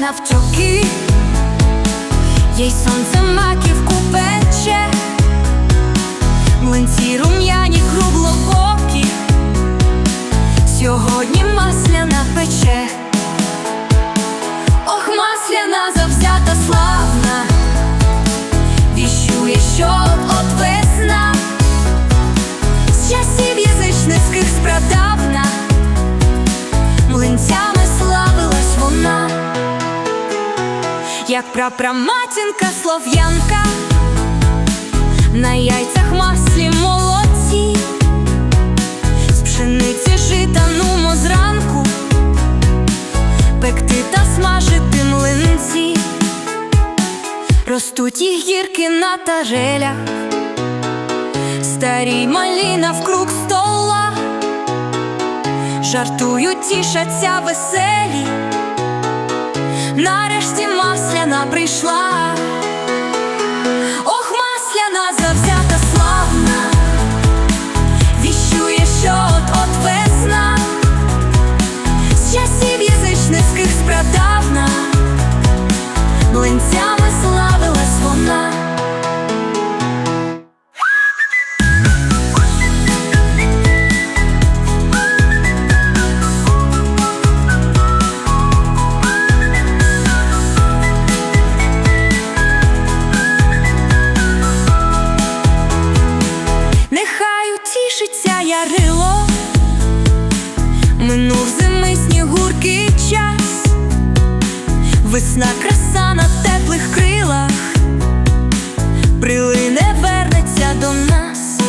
навчоки, їй сонце маківку пече, млинці рум'яні круглоокі, сьогодні масляна пече. Вона, як прапраматінка слов'янка, на яйцях маслі молодці, з пшениці жита нумо зранку пекти та смажити млинці, ростуть їх гірки на тажелях, старі й малі навкруг стола, жартують, тішаться веселі, нарешті масляна прийшла. Ярило, минув зими снігурки час, весна краса на теплих крилах, прилине вернеться до нас,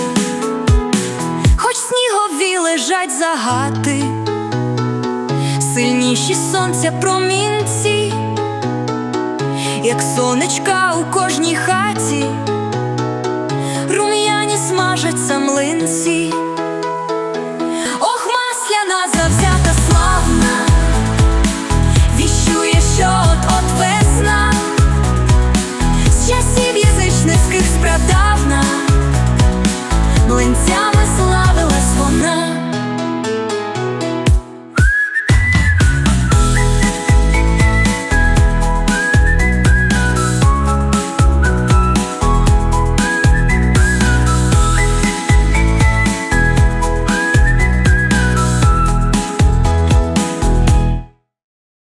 хоч снігові лежать загати, сильніші сонця промінці, як сонечка у кожній хаті